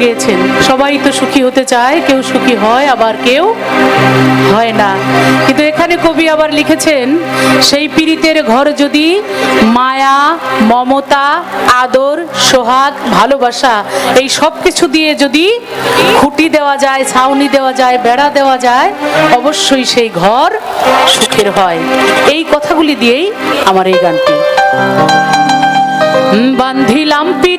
গিয়েছেন। সবাই তো সুখী হতে চায়, কেউ সুখী হয়, আবার কেউ হয় না। কিন্তু এখানে কবি আবার লিখেছেন, সেই পীড়িতের ঘর যদি মায়া, মমতা, আদর, সোহাগ, ভালোবাসা, এই সব কিছু দিয়ে যদি খুঁটি দেওয়া যায়, ছাউনি দেওয়া যায়, বেড়া দেওয়া যায়, অবশ্যই সেই ঘর সুখের হয়। এই কথাগুলি দিয়েই আমার এই গানটি। বান্ধিলাম পীড়িতের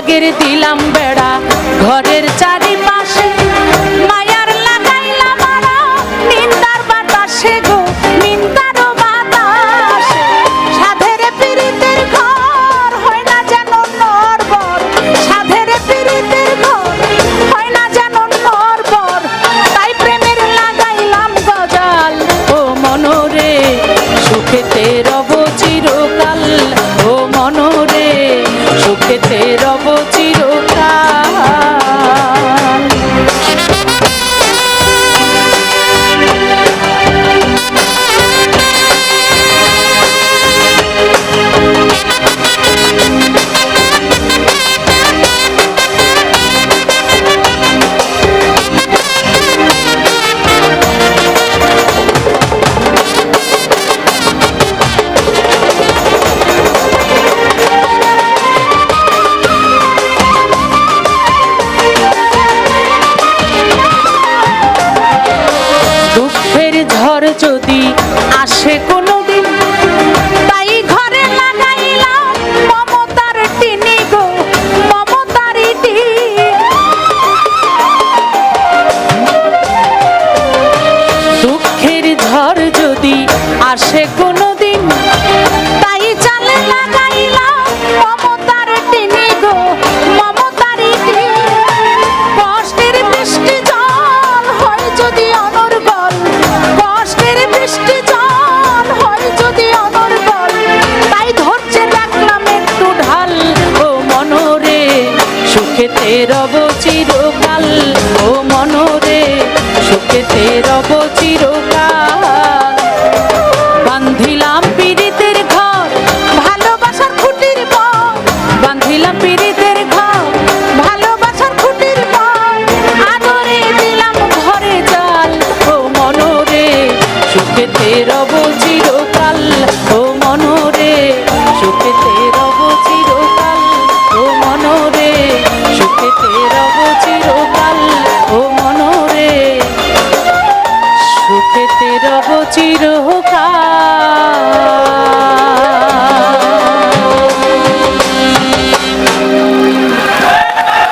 সোহাগের দিলাম বেড়া। ঘরের চারিপাশে মায়ার লাগাইলাম মারা। নিন্দার বাতাসে গো নিন্দার বাতাসে। সাধের পীড়িতের ঘর হয় না যেন নরবর। সাধের পীড়িতের ঘর হয় না যেন নরবর। তাই প্রেমের লাগাইলাম গজাল। ও মনরে, সুখেতে রব চিরকাল। ও মনরে, সুখেতে রব দুঃখের ঝড় যদি আসে কোনোদিন তাই হে রব চির রব চিরকাল